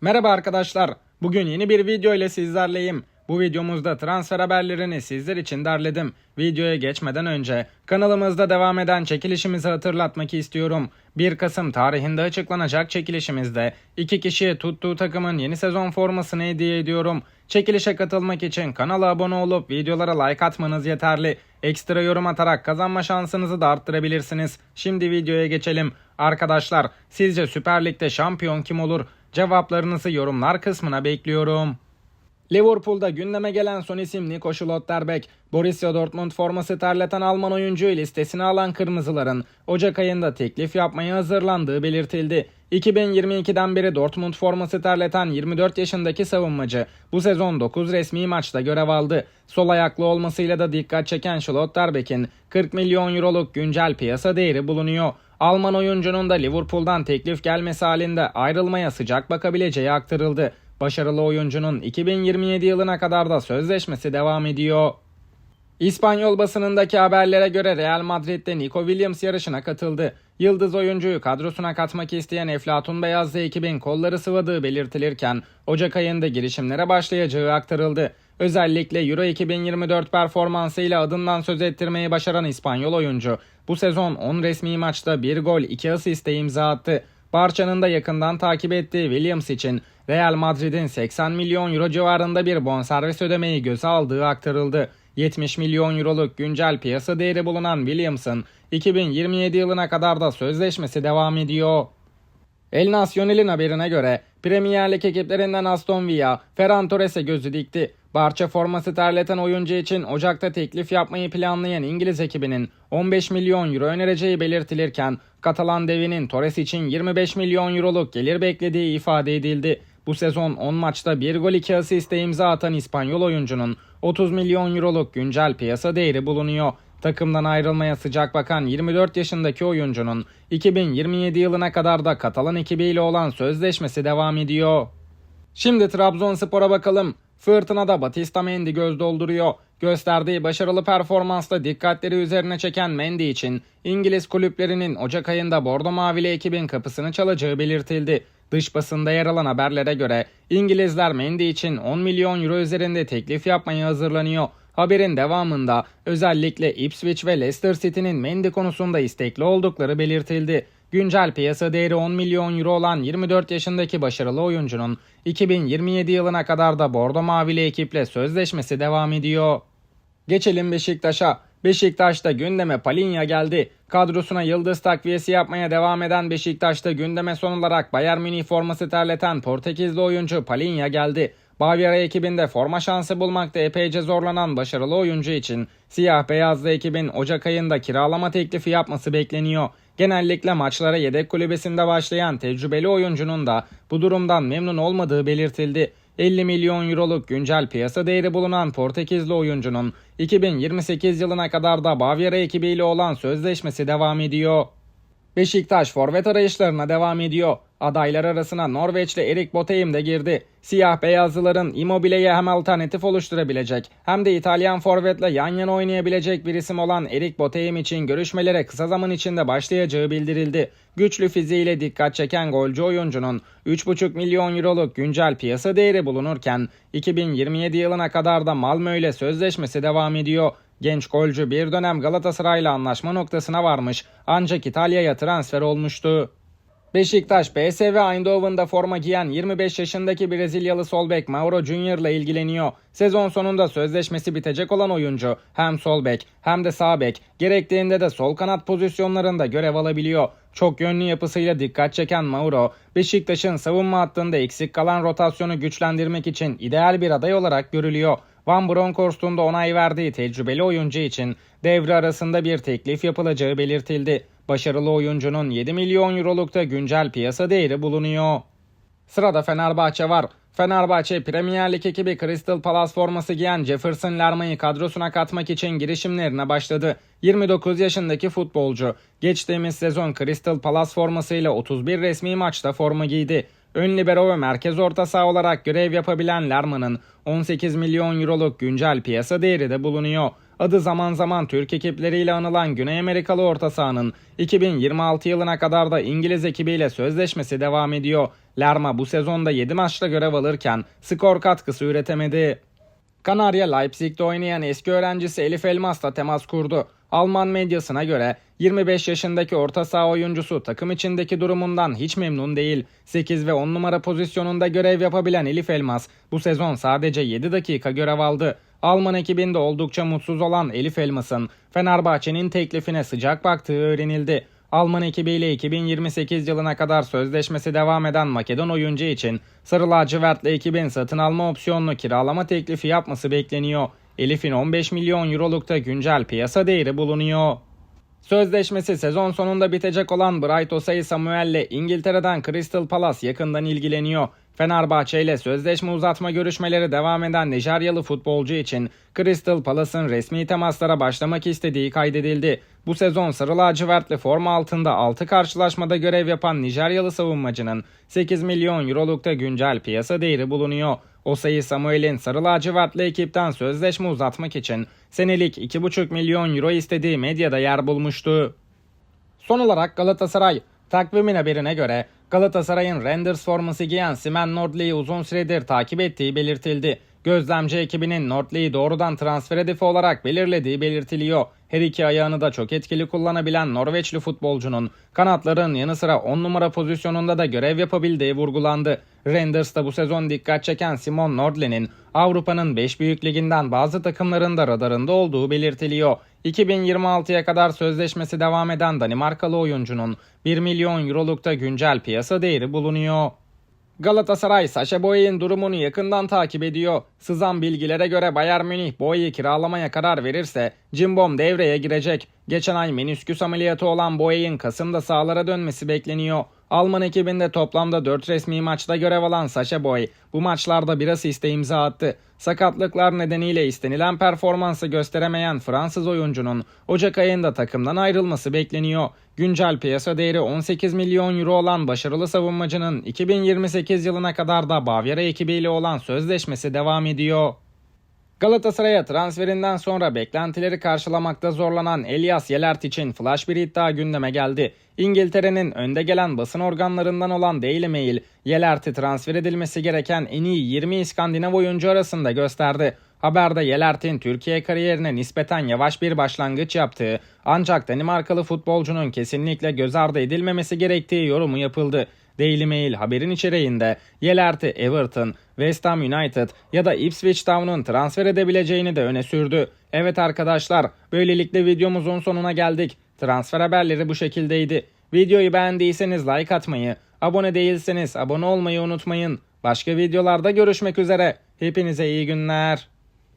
Merhaba arkadaşlar. Bugün yeni bir video ile sizlerleyim. Bu videomuzda transfer haberlerini sizler için derledim. Videoya geçmeden önce kanalımızda devam eden çekilişimizi hatırlatmak istiyorum. 1 Kasım tarihinde açıklanacak çekilişimizde iki kişiye tuttuğu takımın yeni sezon formasını hediye ediyorum. Çekilişe katılmak için kanala abone olup videolara like atmanız yeterli. Ekstra yorum atarak kazanma şansınızı da arttırabilirsiniz. Şimdi videoya geçelim. Arkadaşlar sizce Süper Lig'de şampiyon kim olur? Cevaplarınızı yorumlar kısmına bekliyorum. Liverpool'da gündeme gelen son isim Nico Schlotterbeck, Borussia Dortmund forması terleten Alman oyuncuyu listesine alan Kırmızıların Ocak ayında teklif yapmaya hazırlandığı belirtildi. 2022'den beri Dortmund forması terleten 24 yaşındaki savunmacı bu sezon 9 resmi maçta görev aldı. Sol ayaklı olmasıyla da dikkat çeken Schlotterbeck'in 40 milyon euroluk güncel piyasa değeri bulunuyor. Alman oyuncunun da Liverpool'dan teklif gelmesi halinde ayrılmaya sıcak bakabileceği aktarıldı. Başarılı oyuncunun 2027 yılına kadar da sözleşmesi devam ediyor. İspanyol basınındaki haberlere göre Real Madrid'de Nico Williams yarışına katıldı. Yıldız oyuncuyu kadrosuna katmak isteyen Eflatun Beyazlı ekibin kolları sıvadığı belirtilirken Ocak ayında girişimlere başlayacağı aktarıldı. Özellikle Euro 2024 performansıyla adından söz ettirmeyi başaran İspanyol oyuncu bu sezon 10 resmi maçta 1 gol 2 asiste imza attı. Barça'nın da yakından takip ettiği Williams için Real Madrid'in 80 milyon euro civarında bir bonservis ödemeyi göze aldığı aktarıldı. 70 milyon euroluk güncel piyasa değeri bulunan Williams'ın 2027 yılına kadar da sözleşmesi devam ediyor. El Nacional'in haberine göre Premier Lig ekiplerinden Aston Villa, Ferran Torres'e gözü dikti. Barça forması terleten oyuncu için Ocak'ta teklif yapmayı planlayan İngiliz ekibinin 15 milyon euro önereceği belirtilirken Katalan devinin Torres için 25 milyon euroluk gelir beklediği ifade edildi. Bu sezon 10 maçta 1 gol 2 asiste imza atan İspanyol oyuncunun 30 milyon euroluk güncel piyasa değeri bulunuyor. Takımdan ayrılmaya sıcak bakan 24 yaşındaki oyuncunun 2027 yılına kadar da Katalan ekibiyle olan sözleşmesi devam ediyor. Şimdi Trabzonspor'a bakalım. Fırtınada Batista Mendy göz dolduruyor. Gösterdiği başarılı performansla dikkatleri üzerine çeken Mendy için İngiliz kulüplerinin Ocak ayında Bordo Mavili ekibin kapısını çalacağı belirtildi. Dış basında yer alan haberlere göre İngilizler Mendy için 10 milyon euro üzerinde teklif yapmaya hazırlanıyor. Haberin devamında özellikle Ipswich ve Leicester City'nin Mendy konusunda istekli oldukları belirtildi. Güncel piyasa değeri 10 milyon euro olan 24 yaşındaki başarılı oyuncunun 2027 yılına kadar da Bordo Mavili ekiple sözleşmesi devam ediyor. Geçelim Beşiktaş'a. Beşiktaş'ta gündeme Palinha geldi. Kadrosuna yıldız takviyesi yapmaya devam eden Beşiktaş'ta gündeme son olarak Bayern Münih forması terleten Portekizli oyuncu Palinha geldi. Bavyera ekibinde forma şansı bulmakta epeyce zorlanan başarılı oyuncu için siyah beyazlı ekibin Ocak ayında kiralama teklifi yapması bekleniyor. Genellikle maçlara yedek kulübesinde başlayan tecrübeli oyuncunun da bu durumdan memnun olmadığı belirtildi. 50 milyon euroluk güncel piyasa değeri bulunan Portekizli oyuncunun 2028 yılına kadar da Bavyera ekibiyle olan sözleşmesi devam ediyor. Beşiktaş forvet arayışlarına devam ediyor. Adaylar arasına Norveçli Erik Botheim de girdi. Siyah beyazlıların Immobile'ye hem alternatif oluşturabilecek hem de İtalyan forvetle yan yana oynayabilecek bir isim olan Erik Botheim için görüşmelere kısa zaman içinde başlayacağı bildirildi. Güçlü fiziğiyle dikkat çeken golcü oyuncunun 3,5 milyon euroluk güncel piyasa değeri bulunurken 2027 yılına kadar da Malmö ile sözleşmesi devam ediyor. Genç golcü bir dönem Galatasaray'la anlaşma noktasına varmış ancak İtalya'ya transfer olmuştu. Beşiktaş, PSV Eindhoven'da forma giyen 25 yaşındaki Brezilyalı sol bek Mauro Junior ile ilgileniyor. Sezon sonunda sözleşmesi bitecek olan oyuncu hem sol bek hem de sağ bek gerektiğinde de sol kanat pozisyonlarında görev alabiliyor. Çok yönlü yapısıyla dikkat çeken Mauro, Beşiktaş'ın savunma hattında eksik kalan rotasyonu güçlendirmek için ideal bir aday olarak görülüyor. Van Bronckhorst'un da onay verdiği tecrübeli oyuncu için devre arasında bir teklif yapılacağı belirtildi. Başarılı oyuncunun 7 milyon eurolukta güncel piyasa değeri bulunuyor. Sırada Fenerbahçe var. Fenerbahçe Premier Lig ekibi Crystal Palace forması giyen Jefferson Lerma'yı kadrosuna katmak için girişimlerine başladı. 29 yaşındaki futbolcu geçtiğimiz sezon Crystal Palace formasıyla 31 resmi maçta forma giydi. Ön libero ve merkez orta saha olarak görev yapabilen Lerma'nın 18 milyon euroluk güncel piyasa değeri de bulunuyor. Adı zaman zaman Türk ekipleriyle anılan Güney Amerikalı orta sahanın 2026 yılına kadar da İngiliz ekibiyle sözleşmesi devam ediyor. Lerma bu sezonda 7 maçta görev alırken skor katkısı üretemedi. Kanarya Leipzig'te oynayan eski öğrencisi Elif Elmas'la temas kurdu. Alman medyasına göre 25 yaşındaki orta saha oyuncusu takım içindeki durumundan hiç memnun değil. 8 ve 10 numara pozisyonunda görev yapabilen Elif Elmas bu sezon sadece 7 dakika görev aldı. Alman ekibinde oldukça mutsuz olan Elif Elmas'ın Fenerbahçe'nin teklifine sıcak baktığı öğrenildi. Alman ekibiyle 2028 yılına kadar sözleşmesi devam eden Makedon oyuncu için Sarı Lacivert'le ekibin satın alma opsiyonlu kiralama teklifi yapması bekleniyor. Elif'in 15 milyon eurolukta güncel piyasa değeri bulunuyor. Sözleşmesi sezon sonunda bitecek olan Bright Osay Samuel ile İngiltere'den Crystal Palace yakından ilgileniyor. Fenerbahçe ile sözleşme uzatma görüşmeleri devam eden Nijeryalı futbolcu için Crystal Palace'ın resmi temaslara başlamak istediği kaydedildi. Bu sezon sarı lacivertli forma altında 6 karşılaşmada görev yapan Nijeryalı savunmacının 8 milyon eurolukta güncel piyasa değeri bulunuyor. Osayi Samuel'in sarı lacivertli ekipten sözleşme uzatmak için senelik 2,5 milyon euro istediği medyada yer bulmuştu. Son olarak Galatasaray. Takvimin haberine göre Galatasaray'ın Renders forması giyen Simen Nordli'yi uzun süredir takip ettiği belirtildi. Gözlemci ekibinin Nordli'yi doğrudan transfer hedefi olarak belirlediği belirtiliyor. Her iki ayağını da çok etkili kullanabilen Norveçli futbolcunun kanatların yanı sıra 10 numara pozisyonunda da görev yapabildiği vurgulandı. Renders'ta bu sezon dikkat çeken Simon Nordli'nin Avrupa'nın 5 büyük liginden bazı takımlarında radarında olduğu belirtiliyor. 2026'ya kadar sözleşmesi devam eden Danimarkalı oyuncunun 1 milyon eurolukta güncel piyasa değeri bulunuyor. Galatasaray Saşa Boey'in durumunu yakından takip ediyor. Sızan bilgilere göre Bayern Münih Boey'i kiralamaya karar verirse Cimbom devreye girecek. Geçen ay menisküs ameliyatı olan Boey'in Kasım'da sahalara dönmesi bekleniyor. Alman ekibinde toplamda 4 resmi maçta görev alan Saşa Boy bu maçlarda bir asiste imza attı. Sakatlıklar nedeniyle istenilen performansı gösteremeyen Fransız oyuncunun Ocak ayında takımdan ayrılması bekleniyor. Güncel piyasa değeri 18 milyon euro olan başarılı savunmacının 2028 yılına kadar da Bavyera ekibiyle olan sözleşmesi devam ediyor. Galatasaray'a transferinden sonra beklentileri karşılamakta zorlanan Elias Yelert için flash bir iddia gündeme geldi. İngiltere'nin önde gelen basın organlarından olan Daily Mail, Yelert'i transfer edilmesi gereken en iyi 20 İskandinav oyuncu arasında gösterdi. Haberde Yelert'in Türkiye kariyerine nispeten yavaş bir başlangıç yaptığı ancak Danimarkalı futbolcunun kesinlikle göz ardı edilmemesi gerektiği yorumu yapıldı. Daily Mail haberin içeriğinde Yelert'i Everton, West Ham United ya da Ipswich Town'un transfer edebileceğini de öne sürdü. Evet arkadaşlar böylelikle videomuzun sonuna geldik. Transfer haberleri bu şekildeydi. Videoyu beğendiyseniz like atmayı, abone değilseniz abone olmayı unutmayın. Başka videolarda görüşmek üzere. Hepinize iyi günler.